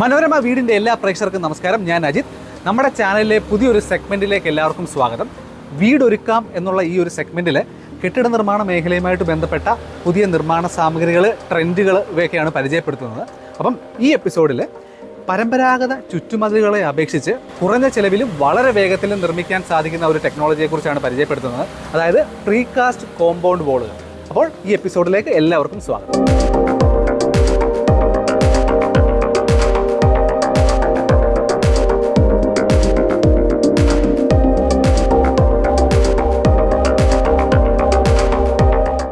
മനോരമ വീടിന്റെ എല്ലാ പ്രേക്ഷകർക്കും നമസ്കാരം. ഞാൻ അജിത്. നമ്മുടെ ചാനലിലെ പുതിയൊരു സെഗ്മെന്റിലേക്ക് എല്ലാവർക്കും സ്വാഗതം. വീടൊരുക്കാം എന്നുള്ള ഈ ഒരു സെഗ്മെന്റിൽ കെട്ടിട നിർമ്മാണ മേഖലയുമായിട്ട് ബന്ധപ്പെട്ട പുതിയ നിർമ്മാണ സാമഗ്രികൾ ട്രെൻഡുകൾ ഇവയൊക്കെയാണ് പരിചയപ്പെടുത്തുന്നത്. അപ്പം ഈ എപ്പിസോഡിൽ പരമ്പരാഗത ചുറ്റുമതിലുകളെ അപേക്ഷിച്ച് കുറഞ്ഞ ചെലവിലും വളരെ വേഗത്തിലും നിർമ്മിക്കാൻ സാധിക്കുന്ന ഒരു ടെക്നോളജിയെക്കുറിച്ചാണ് പരിചയപ്പെടുത്തുന്നത്. അതായത് പ്രീകാസ്റ്റ് കോമ്പൗണ്ട് വോളുകൾ അപ്പോൾ ഈ എപ്പിസോഡിലേക്ക് എല്ലാവർക്കും സ്വാഗതം.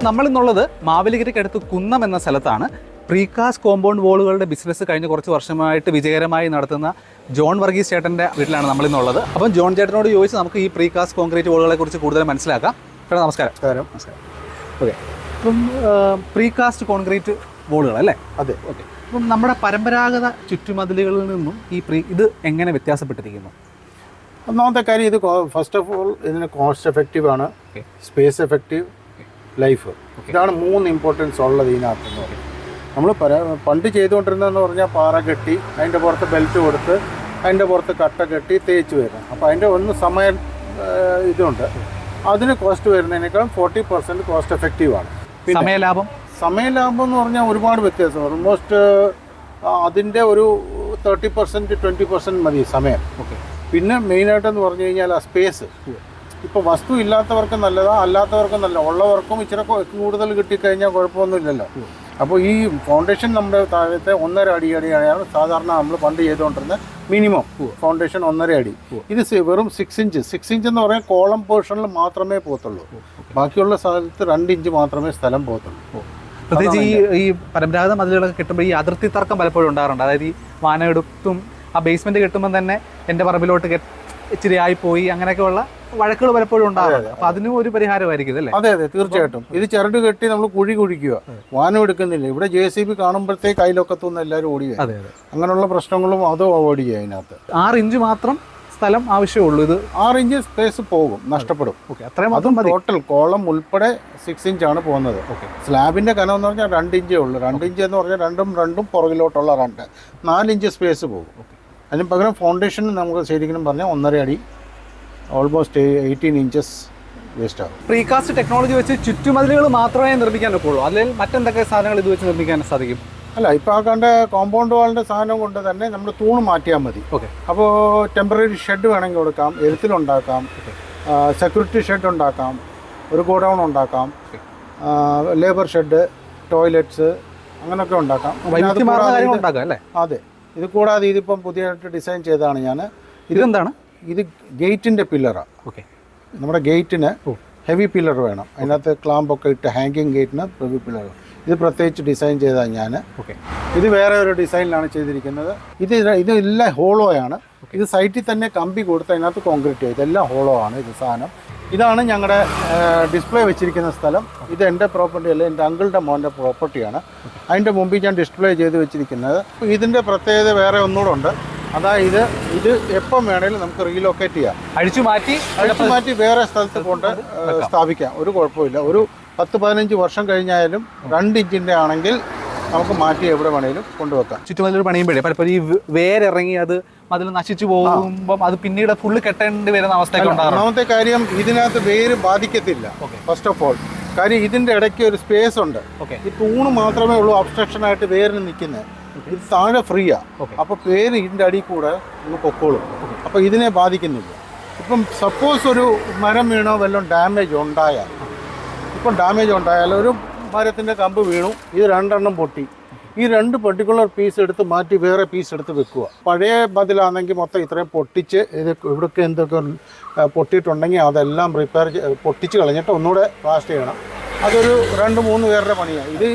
നമ്മളിന്നുള്ളത് മാവേലിക്കരയ്ക്കടുത്ത് കുന്നം എന്ന സ്ഥലത്താണ്. പ്രീകാസ്റ്റ് കോമ്പൗണ്ട് വോളുകളുടെ ബിസിനസ് കഴിഞ്ഞ കുറച്ച് വർഷമായിട്ട് വിജയകരമായി നടത്തുന്ന ജോൺ വർഗീസ് ചേട്ടന്റെ വീട്ടിലാണ് നമ്മളിന്നുള്ളത്. അപ്പം ജോൺ ചേട്ടനോട് ചോദിച്ച് നമുക്ക് ഈ പ്രീകാസ്റ്റ് കോൺക്രീറ്റ് വോളുകളെ കുറിച്ച് കൂടുതൽ മനസ്സിലാക്കാം. ചേട്ടാ നമസ്കാരം. നമസ്കാരം. നമസ്കാരം. ഓക്കെ. അപ്പം പ്രീകാസ്റ്റ് കോൺക്രീറ്റ് വോളുകൾ അല്ലേ? അതെ. ഓക്കെ. അപ്പം നമ്മുടെ പരമ്പരാഗത ചുറ്റുമതിലുകളിൽ നിന്നും ഈ പ്രീ ഇത് എങ്ങനെ വ്യത്യാസപ്പെട്ടിരിക്കുന്നു? ഒന്നാമത്തെ കാര്യം ഇത് ഫസ്റ്റ് ഓഫ് ഓൾ ഇതിന് കോസ്റ്റ് എഫക്റ്റീവ് ആണ്. Space effective life. ഇതാണ് മൂന്ന് ഇമ്പോർട്ടൻസ് ഉള്ളത് ഇതിനകത്ത് നമ്മൾ പര പണ്ട് ചെയ്തുകൊണ്ടിരുന്നതെന്ന് പറഞ്ഞാൽ പാറ കെട്ടി അതിന്റെ പുറത്ത് ബെൽറ്റ് കൊടുത്ത് അതിന്റെ പുറത്ത് കട്ട കെട്ടി തേച്ച് വരണം. അപ്പോൾ അതിന്റെ ഒന്ന് സമയം ഇതുണ്ട്. അതിന് കോസ്റ്റ് വരുന്നതിനേക്കാളും ഫോർട്ടി പെർസെന്റ് കോസ്റ്റ് എഫക്റ്റീവാണ് സമയലാഭം? സമയലാഭം എന്ന് പറഞ്ഞാൽ ഒരുപാട് വ്യത്യാസം ഓൾമോസ്റ്റ് അതിന്റെ ഒരു തേർട്ടി പെർസെന്റ് ട്വന്റി പെർസെന്റ് മതി സമയം. ഓക്കെ. പിന്നെ മെയിനായിട്ടെന്ന് പറഞ്ഞു കഴിഞ്ഞാൽ ആ സ്പേസ് ഇപ്പോൾ വസ്തു ഇല്ലാത്തവർക്കും നല്ലതാ അല്ലാത്തവർക്കും നല്ല ഉള്ളവർക്കും ഇച്ചിരി കൂടുതൽ കിട്ടിക്കഴിഞ്ഞാൽ കുഴപ്പമൊന്നുമില്ലല്ലോ. അപ്പോൾ ഈ ഫൗണ്ടേഷൻ നമ്മുടെ താഴത്തെ ഒന്നര അടി അടിയാണ് സാധാരണ നമ്മൾ പണ്ട് ചെയ്തുകൊണ്ടിരുന്ന മിനിമം ഫൗണ്ടേഷൻ ഒന്നര അടി. ഇത് വെറും സിക്സ് ഇഞ്ച് സിക്സ് ഇഞ്ച് എന്ന് പറയാൻ കോളം പോർഷനിൽ മാത്രമേ പോകത്തുള്ളൂ. ബാക്കിയുള്ള സ്ഥലത്ത് രണ്ട് ഇഞ്ച് മാത്രമേ സ്ഥലം പോകത്തുള്ളൂ. പ്രത്യേകിച്ച് ഈ ഈ പരമ്പരാഗത മതിലുകളൊക്കെ കിട്ടുമ്പോൾ ഈ അതിർത്തി തർക്കം പലപ്പോഴും ഉണ്ടാകാറുണ്ട്. അതായത് ഈ വാനമെടുത്തും ആ ബേസ്മെന്റ് കിട്ടുമ്പോൾ തന്നെ എന്റെ പറമ്പിലോട്ട് ഇച്ചിരി ആയിപ്പോയി അങ്ങനെയൊക്കെയുള്ള വഴക്കുകൾ പലപ്പോഴും ഉണ്ടാവും അപ്പൊ അതിനും ഒരു പരിഹാരമായിരിക്കും അല്ലേ അതെ അതെ തീർച്ചയായിട്ടും. ഇത് ചരട് കെട്ടി നമ്മൾ കുഴി കുഴിക്കുക. വാനം എടുക്കുന്നില്ല. ഇവിടെ ജെ സി ബി കാണുമ്പോഴത്തേക്ക് അതിലൊക്കത്തുനിന്ന് എല്ലാവരും ഓടി അതെ അതെ. അങ്ങനെയുള്ള പ്രശ്നങ്ങളും അതും അവോയ്ഡ് ചെയ്യുക അതിനകത്ത്. ആറ് ഇഞ്ച് മാത്രം സ്ഥലം ആവശ്യമുള്ളൂ ഇത്? ആറ് ഇഞ്ച് സ്പേസ് പോകും നഷ്ടപ്പെടും. അതും ടോട്ടൽ കോളം ഉൾപ്പെടെ സിക്സ് ഇഞ്ച് ആണ് പോകുന്നത്. സ്ലാബിന്റെ കനം എന്ന് പറഞ്ഞാൽ രണ്ട് ഇഞ്ചേ ഉള്ളൂ. രണ്ട് ഇഞ്ച് എന്ന് പറഞ്ഞാൽ രണ്ടും രണ്ടും പുറകിലോട്ടുള്ള രണ്ട്. നാല് ഇഞ്ച് സ്പേസ് പോകും. അതിന് പകരം ഫൗണ്ടേഷൻ നമുക്ക് ശരിക്കും പറഞ്ഞാൽ ഒന്നര അടി ഓൾമോസ്റ്റ് എയ്റ്റീൻ ഇഞ്ചസ് വേസ്റ്റ് ആകും പ്രീകാസ്റ്റ് ടെക്നോളജി വെച്ച് ചുറ്റുമതിലുകൾ മാത്രമേ നിർമ്മിക്കാൻ ഒക്കുള്ളൂ. അല്ലെങ്കിൽ മറ്റെന്തൊക്കെ സാധനങ്ങൾ ഇത് വെച്ച് നിർമ്മിക്കാൻ സാധിക്കും? അല്ല ഇപ്പോൾ ആ കണ്ട കോമ്പൗണ്ട് വാളിന്റെ സാധനം കൊണ്ട് തന്നെ നമ്മൾ തൂണ് മാറ്റിയാൽ മതി. ഓക്കെ അപ്പോൾ ടെമ്പററി ഷെഡ് വേണമെങ്കിൽ കൊടുക്കാം എഴുത്തിലുണ്ടാക്കാം സെക്യൂരിറ്റി ഷെഡ് ഉണ്ടാക്കാം ഒരു ഗോഡൗൺ ഉണ്ടാക്കാം ലേബർ ഷെഡ് ടോയ്ലറ്റ്സ് അങ്ങനെയൊക്കെ ഉണ്ടാക്കാം. അതെ ഇത് കൂടാതെ ഇതിപ്പം പുതിയതായിട്ട് ഡിസൈൻ ചെയ്തതാണ് ഞാൻ ഇതെന്താണ്? ഇത് ഗേറ്റിന്റെ പില്ലറാണ് ഓക്കെ. നമ്മുടെ ഗേറ്റിന് ഹെവി പില്ലർ വേണം. അതിനകത്ത് ക്ലാമ്പൊക്കെ ഇട്ട് ഹാങ്കിങ് ഗേറ്റിന് ഹെവി പില്ലർ. ഇത് പ്രത്യേകിച്ച് ഡിസൈൻ ചെയ്താൽ ഞാൻ ഓക്കെ. ഇത് വേറെ ഒരു ഡിസൈനിലാണ് ചെയ്തിരിക്കുന്നത്. ഇത് ഇത് എല്ലാം ഹോളോ ആണ്. ഇത് സൈറ്റിൽ തന്നെ കമ്പി കൊടുത്ത് അതിനകത്ത് കോൺക്രീറ്റ് ചെയ്ത്. ഇതെല്ലാം ഹോളോ ആണ് ഇത് സാധനം. ഇതാണ് ഞങ്ങളുടെ ഡിസ്പ്ലേ വെച്ചിരിക്കുന്ന സ്ഥലം. ഇത് എന്റെ പ്രോപ്പർട്ടി അല്ല എന്റെ അങ്കിളുടെ മോന്റെ പ്രോപ്പർട്ടിയാണ് അതിന്റെ മുമ്പിൽ ഞാൻ ഡിസ്പ്ലേ ചെയ്ത് വെച്ചിരിക്കുന്നത്. ഇതിന്റെ പ്രത്യേകത വേറെ ഒന്നുകൂടെ ഉണ്ട്. അതായത് ഇത് എപ്പം വേണേലും നമുക്ക് റീലൊക്കേറ്റ് ചെയ്യാം. അഴിച്ചു മാറ്റി അഴിച്ചു മാറ്റി വേറെ സ്ഥലത്ത് കൊണ്ട് സ്ഥാപിക്കാം. ഒരു കുഴപ്പമില്ല. ഒരു പത്ത് പതിനഞ്ച് വർഷം കഴിഞ്ഞാലും രണ്ട് ഇഞ്ചിന്റെ ആണെങ്കിൽ നമുക്ക് മാറ്റി എവിടെ വേണേലും കൊണ്ടുവെക്കാം. ചുറ്റുമതിലൊരു പണിയുമ്പോഴേ പലപ്പോഴും ഈ വേരിറങ്ങി അത് അതിൽ നശിച്ചു പോകുമ്പം അത് പിന്നീട് ഫുള്ള് കെട്ടേണ്ടി വരുന്ന ഉണ്ടാകാറുണ്ട്? ഒന്നാമത്തെ കാര്യം ഇതിനകത്ത് വേര് ബാധിക്കത്തില്ല. ഫസ്റ്റ് ഓഫ് ഓൾ കാര്യം ഇതിന്റെ ഇടയ്ക്ക് ഒരു സ്പേസ് ഉണ്ട്. ഈ തൂണ് മാത്രമേ ഉള്ളൂ ഒബ്സ്ട്രക്ഷൻ ആയിട്ട് വേരിന് നിൽക്കുന്നത് ഇത് താഴെ ഫ്രീയാ. അപ്പോൾ പേര് ഇതിന്റെ അടി കൂടെ ഒന്ന് പൊക്കോളും. അപ്പോൾ ഇതിനെ ബാധിക്കുന്നില്ല. ഇപ്പം സപ്പോസ് ഒരു മരം വീണോ വല്ലതും ഡാമേജ് ഉണ്ടായാൽ ഇപ്പം ഡാമേജ് ഉണ്ടായാൽ ഒരു മരത്തിന്റെ കമ്പ് വീണു ഇത് രണ്ടെണ്ണം പൊട്ടി. ഈ രണ്ട് പെർട്ടിക്കുലർ പീസ് എടുത്ത് മാറ്റി വേറെ പീസ് എടുത്ത് വെക്കുക. പഴയ ബതിലാണെങ്കിൽ മൊത്തം ഇത്രയും പൊട്ടിച്ച് ഇത് ഇവിടെയൊക്കെ എന്തൊക്കെ പൊട്ടിയിട്ടുണ്ടെങ്കിൽ അതെല്ലാം റിപ്പയർ പൊട്ടിച്ച് കളഞ്ഞിട്ട് ഒന്നുകൂടെ പ്ലാസ്റ്റ് ചെയ്യണം. അതൊരു രണ്ട് മൂന്ന് പേരുടെ പണിയാണ് ഇത്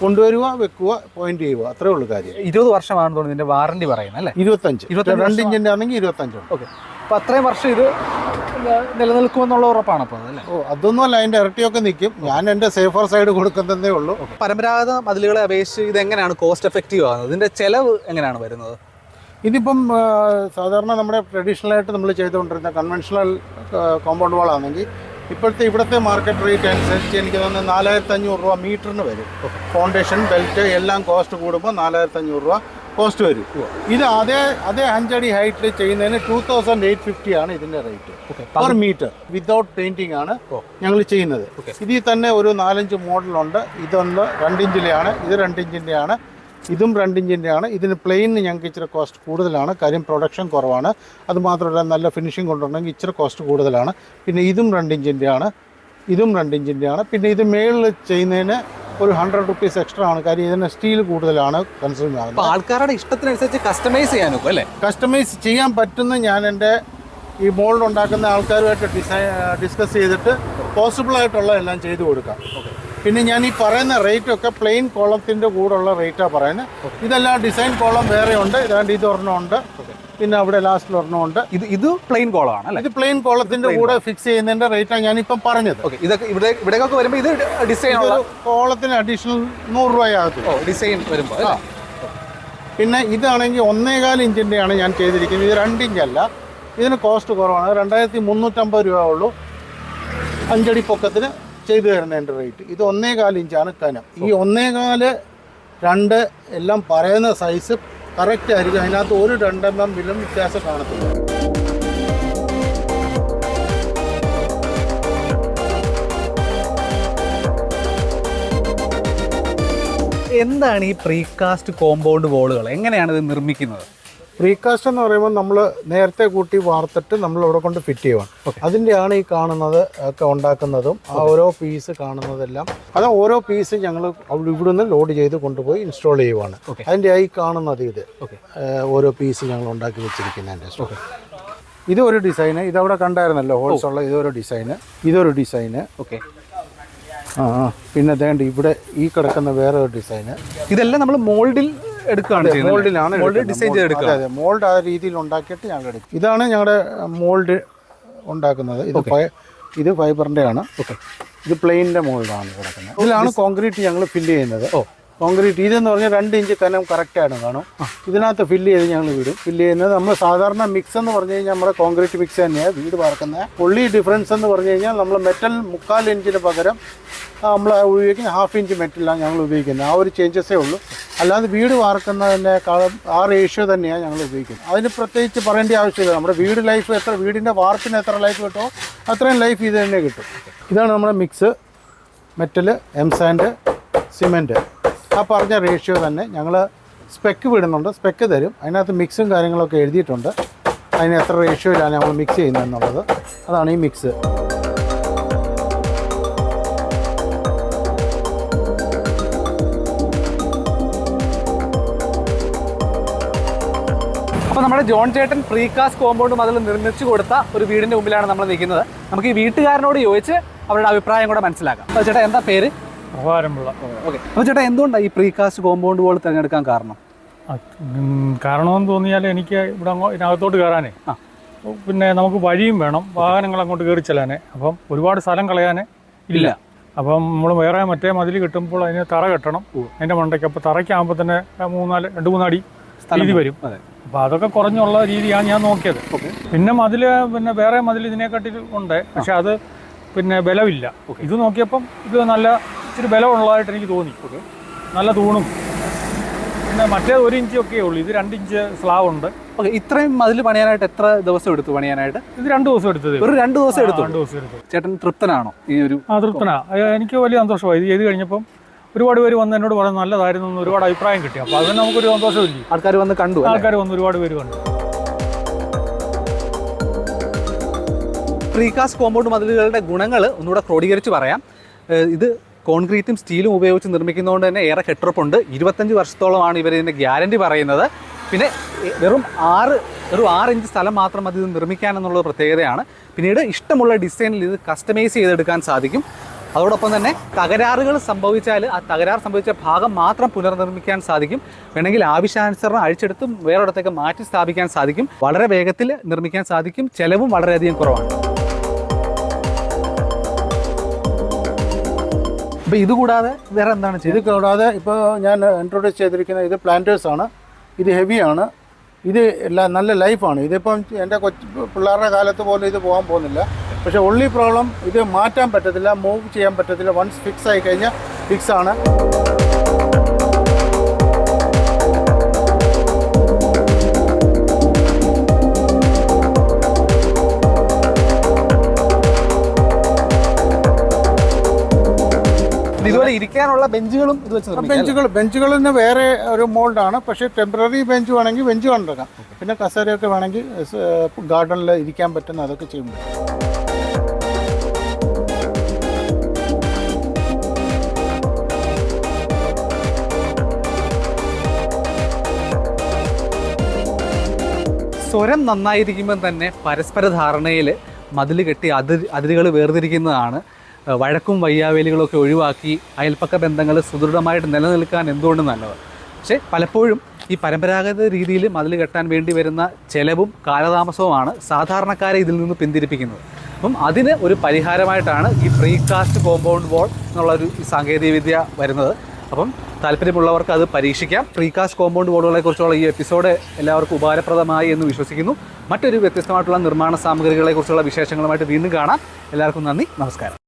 കൊണ്ടുവരിക വെക്കുക പോയിന്റ് ചെയ്യുക അത്രേ ഉള്ളൂ കാര്യം. ഇരുപത് വർഷമാണെന്ന് തോന്നുന്നു ഇതിന്റെ വാറണ്ടി പറയുന്നത് അല്ലേ? ഇരുപത്തഞ്ച്. ഇരുപത്തഞ്ച് രണ്ട് ഇഞ്ചിന്റെ ആണെങ്കിൽ ഇരുപത്തഞ്ചുണ്ട് ഓക്കെ അപ്പൊ അത്രയും വർഷം ഇത് നിലനിൽക്കുമെന്നുള്ള ഉറപ്പാണ് അപ്പോൾ അതല്ലേ? ഓ അതൊന്നും അല്ല അതിന്റെ ഇരട്ടിയൊക്കെ നിൽക്കും. ഞാൻ എന്റെ സേഫർ സൈഡ് കൊടുക്കുന്നതേ ഉള്ളൂ. പരമ്പരാഗത മതിലുകളെ അപേക്ഷിച്ച് ഇത് എങ്ങനെയാണ് കോസ്റ്റ് എഫക്റ്റീവ് ആകുന്നത്? ഇതിന്റെ ചെലവ് എങ്ങനെയാണ് വരുന്നത്? ഇതിപ്പം സാധാരണ നമ്മുടെ ട്രഡീഷണലായിട്ട് നമ്മൾ ചെയ്തുകൊണ്ടിരുന്ന കൺവെൻഷണൽ കോമ്പൗണ്ട് വാളാണെങ്കിൽ ഇപ്പോഴത്തെ ഇവിടുത്തെ മാർക്കറ്റ് റേറ്റ് അനുസരിച്ച് എനിക്ക് തോന്നുന്നത് നാലായിരത്തി അഞ്ഞൂറ് രൂപ മീറ്ററിന് വരും. ഫൗണ്ടേഷൻ ബെൽറ്റ് എല്ലാം കോസ്റ്റ് കൂടുമ്പോൾ നാലായിരത്തി അഞ്ഞൂറ് രൂപ കോസ്റ്റ് വരും. ഇത് അതേ അതേ അഞ്ചടി ഹൈറ്റിൽ ചെയ്യുന്നതിന് ടൂ തൗസൻഡ് എയ്റ്റ് ഫിഫ്റ്റി ആണ് ഇതിന്റെ rate per metre without painting ആണ് ഞങ്ങൾ ചെയ്യുന്നത്. ഇതിൽ തന്നെ ഒരു നാലഞ്ച് മോഡലുണ്ട് ഇതൊന്ന് രണ്ടിഞ്ചിലെയാണ്. ഇത് രണ്ടിഞ്ചിന്റെയാണ് ഇതും രണ്ടിഞ്ചിന്റെയാണ് ഇതിന് പ്ലെയിനിന് ഞങ്ങൾക്ക് ഇച്ചിരി കോസ്റ്റ് കൂടുതലാണ്. കാര്യം പ്രൊഡക്ഷൻ കുറവാണ്. അതുമാത്രമല്ല നല്ല ഫിനിഷിംഗ് കൊണ്ടുണ്ടെങ്കിൽ ഇച്ചിരി കോസ്റ്റ് കൂടുതലാണ്. പിന്നെ ഇതും രണ്ടിഞ്ചിന്റെയാണ് ഇതും രണ്ടിഞ്ചിന്റെയാണ് പിന്നെ ഇത് മേളിൽ ചെയ്യുന്നതിന് ഒരു ഹൺഡ്രഡ് റുപ്പീസ് എക്സ്ട്രാ ആണ്. കാര്യം ഇതിന് സ്റ്റീൽ കൂടുതലാണ് കൺസ്യൂം ആകുന്നത് ആൾക്കാരുടെ ഇഷ്ടത്തിനനുസരിച്ച് കസ്റ്റമൈസ് ചെയ്യാൻ അല്ലേ? കസ്റ്റമൈസ് ചെയ്യാൻ പറ്റുന്ന ഞാൻ എന്റെ ഈ മോൾഡ് ഉണ്ടാക്കുന്ന ആൾക്കാരുമായിട്ട് ഡിസൈൻ ഡിസ്കസ് ചെയ്തിട്ട് പോസിബിൾ ആയിട്ടുള്ള എല്ലാം ചെയ്തു കൊടുക്കാം. പിന്നെ ഞാൻ ഈ പറയുന്ന റേറ്റ് ഒക്കെ പ്ലെയിൻ കോളത്തിന്റെ കൂടെയുള്ള റേറ്റാണ് പറയുന്നത് ഇതെല്ലാം ഡിസൈൻ കോളം വേറെ ഉണ്ട്. ഇതാണ്ട് ഇത് ഒരെണ്ണം ഉണ്ട്. പിന്നെ അവിടെ ലാസ്റ്റിൽ ഒരെണ്ണം ഉണ്ട്. ഇത് ഇത് പ്ലെയിൻ കോളമാണ് ഇത് പ്ലെയിൻ കോളത്തിന്റെ കൂടെ ഫിക്സ് ചെയ്യുന്നതിന്റെ റേറ്റാണ് ഞാനിപ്പം പറഞ്ഞത്. ഓക്കെ ഇതൊക്കെ ഇവിടെ ഇവിടേക്കൊക്കെ വരുമ്പോൾ ഇത് ഡിസൈൻ കോളത്തിന് അഡീഷണൽ നൂറ് രൂപയാകത്തുള്ളൂ ഡിസൈൻ വരുമ്പോൾ. പിന്നെ ഇതാണെങ്കിൽ ഒന്നേകാൽ ഇഞ്ചിന്റെയാണ് ഞാൻ ചെയ്തിരിക്കുന്നത്. ഇത് രണ്ട് ഇഞ്ചല്ല. ഇതിന് കോസ്റ്റ് കുറവാണ്. രണ്ടായിരത്തി മുന്നൂറ്റമ്പത് രൂപ ഉള്ളൂ. അഞ്ചടി പൊക്കത്തിന് ചെയ്തു തരുന്നതിന്റെ റേറ്റ്. ഇത് ഒന്നേകാൽ ഇഞ്ചാണ് കനം. ഈ ഒന്നേകാൽ രണ്ട് എല്ലാം പറയുന്ന സൈസ് കറക്റ്റ് ആയിരിക്കും. അതിനകത്ത് ഒരു രണ്ടെണ്ണം വിലും വ്യത്യാസം കാണത്തില്ല. എന്താണ് ഈ പ്രീകാസ്റ്റ് കോമ്പൗണ്ട് വോളുകൾ എങ്ങനെയാണ് ഇത് നിർമ്മിക്കുന്നത്? പ്രീകാസ്റ്റ് എന്ന് പറയുമ്പോൾ നമ്മൾ നേരത്തെ കൂട്ടി വാർത്തിട്ട് നമ്മൾ ഇവിടെ കൊണ്ട് ഫിറ്റ് ചെയ്യുവാണ്. അതിന്റെയാണ് ഈ കാണുന്നത് ഒക്കെ ഉണ്ടാക്കുന്നതും ആ ഓരോ പീസ് കാണുന്നതെല്ലാം. അത് ഓരോ പീസ് ഞങ്ങൾ ഇവിടുന്ന് ലോഡ് ചെയ്ത് കൊണ്ടുപോയി ഇൻസ്റ്റാൾ ചെയ്യുവാണ്. അതിന്റെ ആയി കാണുന്നത് ഇത്. ഓരോ പീസ് ഞങ്ങൾ ഉണ്ടാക്കി വെച്ചിരിക്കുന്നതിന്റെ ഇത് ഒരു ഡിസൈന് ഇതവിടെ കണ്ടായിരുന്നല്ലോ ഹോൾസ് ഉള്ള ഇതൊരു ഡിസൈന് ഇതൊരു ഡിസൈന് ഓക്കെ ആ. പിന്നെ ദേണ്ട ഇവിടെ ഈ കിടക്കുന്ന വേറെ ഒരു ഡിസൈന് ഇതെല്ലാം നമ്മൾ മോൾഡിൽ എടുക്കുകയാണ് ചെയ്യുന്നത് മോൾഡിലാണ് മോൾഡ് ഡിസൈൻ ചെയ്ത് എടുക്കുക അതെ മോൾഡ് ആ രീതിയിൽ ഉണ്ടാക്കിയിട്ട് ഞങ്ങൾ എടുക്കും. ഇതാണ് ഞങ്ങളുടെ മോൾഡ് ഉണ്ടാക്കുന്നത്. ഇത് ഇത് ഫൈബറിന്റെ ആണ്. ഓക്കെ ഇത് പ്ലെയിനിന്റെ മോൾഡാണ് കിടക്കുന്നത്. ഇതിലാണ് കോൺക്രീറ്റ് ഞങ്ങൾ ഫില്ല് ചെയ്യുന്നത്. ഓ. കോൺക്രീറ്റ് ഇതെന്ന് പറഞ്ഞാൽ രണ്ട് ഇഞ്ച് കനം കറക്റ്റാണ് കാണും. ഇതിനകത്ത് ഫില്ല് ചെയ്ത് ഞങ്ങൾ വിടും. ഫില്ല് ചെയ്യുന്നത് നമ്മൾ സാധാരണ മിക്സ് എന്ന് പറഞ്ഞു കഴിഞ്ഞാൽ നമ്മുടെ കോൺക്രീറ്റ് മിക്സ് തന്നെയാണ് വീട് പറക്കുന്നത്. പുള്ളി ഡിഫറൻസ് എന്ന് പറഞ്ഞു കഴിഞ്ഞാൽ നമ്മൾ മെറ്റൽ മുക്കാൽ ഇഞ്ചിന് പകരം നമ്മൾ ഉപയോഗിക്കുന്ന ഹാഫ് ഇഞ്ച് മെറ്റലാണ് ഞങ്ങൾ ഉപയോഗിക്കുന്നത്. ആ ഒരു ചേഞ്ചസേ ഉള്ളൂ. അല്ലാതെ വീട് വാർക്കുന്നതിനേക്കാളും ആ റേഷ്യോ തന്നെയാണ് ഞങ്ങൾ ഉപയോഗിക്കുന്നത്. അതിന് പ്രത്യേകിച്ച് പറയേണ്ട ആവശ്യമില്ല. നമ്മുടെ വീട് ലൈഫ് എത്ര വീടിന്റെ വാർപ്പിന് എത്ര ലൈഫ് കിട്ടുമോ അത്രയും ലൈഫ് ഇത് തന്നെ കിട്ടും. ഇതാണ് നമ്മുടെ mix metal M sand cement ആ പറഞ്ഞ റേഷ്യോ തന്നെ ഞങ്ങൾ സ്പെക്ക് വിടുന്നുണ്ട്. സ്പെക്ക് തരും. അതിനകത്ത് മിക്സും കാര്യങ്ങളൊക്കെ എഴുതിയിട്ടുണ്ട്. അതിന് എത്ര റേഷ്യോയിലാണ് ഞങ്ങൾ മിക്സ് ചെയ്യുന്നതെന്നുള്ളത്. അതാണ് ഈ മിക്സ് അപ്പോൾ നമ്മുടെ ജോൺ ചേട്ടൻ പ്രീകാസ്റ്റ് കോമ്പൗണ്ട് മതിൽ നിർമ്മിച്ചു കൊടുത്ത ഒരു വീടിന്റെ മുമ്പിലാണ് നമ്മൾ നിൽക്കുന്നത്. നമുക്ക് ഈ വീട്ടുകാരനോട് ചോദിച്ച് അവരുടെ അഭിപ്രായം കൂടെ മനസ്സിലാക്കാം. ചേട്ടാ എന്താ പേര്? ഓക്കെ. അപ്പോൾ ചേട്ടാ എന്തുകൊണ്ടാണ് ഈ പ്രീകാസ്റ്റ് കോമ്പൗണ്ട് വോൾ തിരഞ്ഞെടുക്കാൻ കാരണം? കാരണമെന്ന് തോന്നിയാൽ എനിക്ക് ഇവിടെ ഇതിനകത്തോട്ട് കയറാനേ. പിന്നെ നമുക്ക് വഴിയും വേണം. വാഹനങ്ങൾ അങ്ങോട്ട് കയറി ചെല്ലാനേ. അപ്പം ഒരുപാട് സ്ഥലം കളയാനേ ഇല്ല. അപ്പം നമ്മൾ വേറെ മറ്റേ മതിൽ കിട്ടുമ്പോൾ അതിന് തറ കെട്ടണം. അതിന്റെ മണ്ടയ്ക്ക്. അപ്പോൾ തറയ്ക്കാകുമ്പോൾ തന്നെ മൂന്നാൽ രണ്ട് മൂന്നടി രീതി വരും. അപ്പോൾ അതൊക്കെ കുറഞ്ഞുള്ള രീതിയാണ് ഞാൻ നോക്കിയത്. പിന്നെ മതിൽ പിന്നെ വേറെ മതിൽ ഇതിനെക്കാട്ടിൽ ഉണ്ട്. പക്ഷെ അത് പിന്നെ ബലമില്ല. ഇത് നോക്കിയപ്പം ഇത് നല്ല ഇച്ചിരി ബലമുള്ളതായിട്ട് എനിക്ക് തോന്നി. നല്ല തൂണും. പിന്നെ മറ്റേത് ഒരു ഇഞ്ച് ഒക്കെ ഉള്ളൂ. ഇത് രണ്ട് ഇഞ്ച് സ്ലാവ് ഉണ്ട്. ഓക്കെ ഇത്രയും മതിൽ പണിയാനായിട്ട് എത്ര ദിവസം എടുത്തു പണിയാനായിട്ട്? ഇത് രണ്ട് ദിവസം എടുത്തത് ഒരു രണ്ട് ദിവസം എടുത്തു രണ്ട് ദിവസം എടുത്തു ചേട്ടൻ തൃപ്തനാണോ ഈ ഒരു ആ തൃപ്തനാ. എനിക്ക് വലിയ സന്തോഷമായി. ഇത് ചെയ്ത് കഴിഞ്ഞപ്പം ഒരുപാട് പേര് വന്ന് എന്നോട് പറഞ്ഞു നല്ലതായിരുന്നു എന്ന് ഒരുപാട് അഭിപ്രായം കിട്ടി. അപ്പോൾ അതിന് നമുക്കൊരു സന്തോഷമില്ലേ? ആൾക്കാർ വന്ന് കണ്ടു? ആൾക്കാർ വന്ന് ഒരുപാട് പേര് കണ്ടു. പ്രീകാസ്റ്റ് കോമ്പൗണ്ട് മതിലുകളുടെ ഗുണങ്ങൾ ഒന്നുകൂടെ ക്രോഡീകരിച്ച് പറയാം. ഇത് കോൺക്രീറ്റും സ്റ്റീലും ഉപയോഗിച്ച് നിർമ്മിക്കുന്നതുകൊണ്ട് തന്നെ ഏറെ കെട്ടുറപ്പുണ്ട്. ഇരുപത്തഞ്ച് വർഷത്തോളമാണ് ഇവർ ഇതിന്റെ ഗ്യാരണ്ടി പറയുന്നത്. പിന്നെ വെറും ആറ് വെറും ആറ് ഇഞ്ച് സ്ഥലം മാത്രം അത് ഇത് നിർമ്മിക്കാനെന്നുള്ള പ്രത്യേകതയാണ്. പിന്നീട് ഇഷ്ടമുള്ള ഡിസൈനിൽ ഇത് കസ്റ്റമൈസ് ചെയ്തെടുക്കാൻ സാധിക്കും. അതോടൊപ്പം തന്നെ തകരാറുകൾ സംഭവിച്ചാൽ ആ തകരാർ സംഭവിച്ച ഭാഗം മാത്രം പുനർനിർമ്മിക്കാൻ സാധിക്കും. വേണമെങ്കിൽ ആവശ്യാനുസരണം വേറെ വേറൊരിടത്തേക്ക് മാറ്റി സ്ഥാപിക്കാൻ സാധിക്കും. വളരെ വേഗത്തിൽ നിർമ്മിക്കാൻ സാധിക്കും. ചെലവും വളരെയധികം കുറവാണ്. അപ്പോൾ ഇതുകൂടാതെ വേറെ എന്താണ് ഇത് കൂടാതെ ഇപ്പോൾ ഞാൻ ഇൻട്രൊഡ്യൂസ് ചെയ്തിരിക്കുന്ന ഇത് പ്ലാന്റേഴ്സ് ആണ്. ഇത് ഹെവിയാണ് ഇത് എല്ലാ നല്ല ലൈഫാണ് ഇതിപ്പം എന്റെ കൊച്ചു പിള്ളേരുടെ കാലത്ത് പോലും ഇത് പോകാൻ പോകുന്നില്ല. പക്ഷേ ഒള്ളി പ്രോബ്ലം ഇത് മാറ്റാൻ പറ്റത്തില്ല മൂവ് ചെയ്യാൻ പറ്റത്തില്ല. വൺസ് ഫിക്സ് ആയി കഴിഞ്ഞാൽ ഫിക്സ് ഇരിക്കാനുള്ള ബെഞ്ചുകളും ഇത് വെച്ച് അല്ലേ? ബെഞ്ചുകൾ ബെഞ്ചുകളിന് വേറെ ഒരു മോൾഡാണ്. പക്ഷേ ടെമ്പററി ബെഞ്ച് വേണമെങ്കിൽ ബെഞ്ച് കൊണ്ടുവരാം. പിന്നെ കസേരയൊക്കെ വേണമെങ്കിൽ ഗാർഡനിൽ ഇരിക്കാൻ പറ്റുന്ന അതൊക്കെ ചെയ്യും സ്വരം നന്നായിരിക്കുമ്പോൾ തന്നെ പരസ്പര ധാരണയിൽ മതിൽ കെട്ടി അതിര് അതിരുകൾ വേർതിരിക്കുന്നതാണ് വഴക്കും വയ്യാവേലികളൊക്കെ ഒഴിവാക്കി അയൽപ്പക്ക ബന്ധങ്ങൾ സുദൃഢമായിട്ട് നിലനിൽക്കാൻ എന്തുകൊണ്ടും നല്ലത്? പക്ഷേ പലപ്പോഴും ഈ പരമ്പരാഗത രീതിയിൽ മതിൽ കെട്ടാൻ വേണ്ടി വരുന്ന ചെലവും കാലതാമസവുമാണ് സാധാരണക്കാരെ ഇതിൽ നിന്ന് പിന്തിരിപ്പിക്കുന്നത്. അപ്പം അതിന് ഒരു പരിഹാരമായിട്ടാണ് ഈ പ്രീ കാസ്റ്റ് കോമ്പൗണ്ട് വാൾ എന്നുള്ളൊരു സാങ്കേതികവിദ്യ വരുന്നത്. അപ്പം താല്പര്യമുള്ളവർക്ക് അത് പരീക്ഷിക്കാം. പ്രീകാസ്റ്റ് കോമ്പൗണ്ട് ബോർഡുകളെ കുറിച്ചുള്ള ഈ എപ്പിസോഡ് എല്ലാവർക്കും ഉപകാരപ്രദമായി എന്ന് വിശ്വസിക്കുന്നു. മറ്റൊരു വ്യത്യസ്തമായിട്ടുള്ള നിർമ്മാണ സാമഗ്രികളെക്കുറിച്ചുള്ള വിശേഷങ്ങളുമായിട്ട് വീണ്ടും കാണാം. എല്ലാവർക്കും നന്ദി. നമസ്കാരം.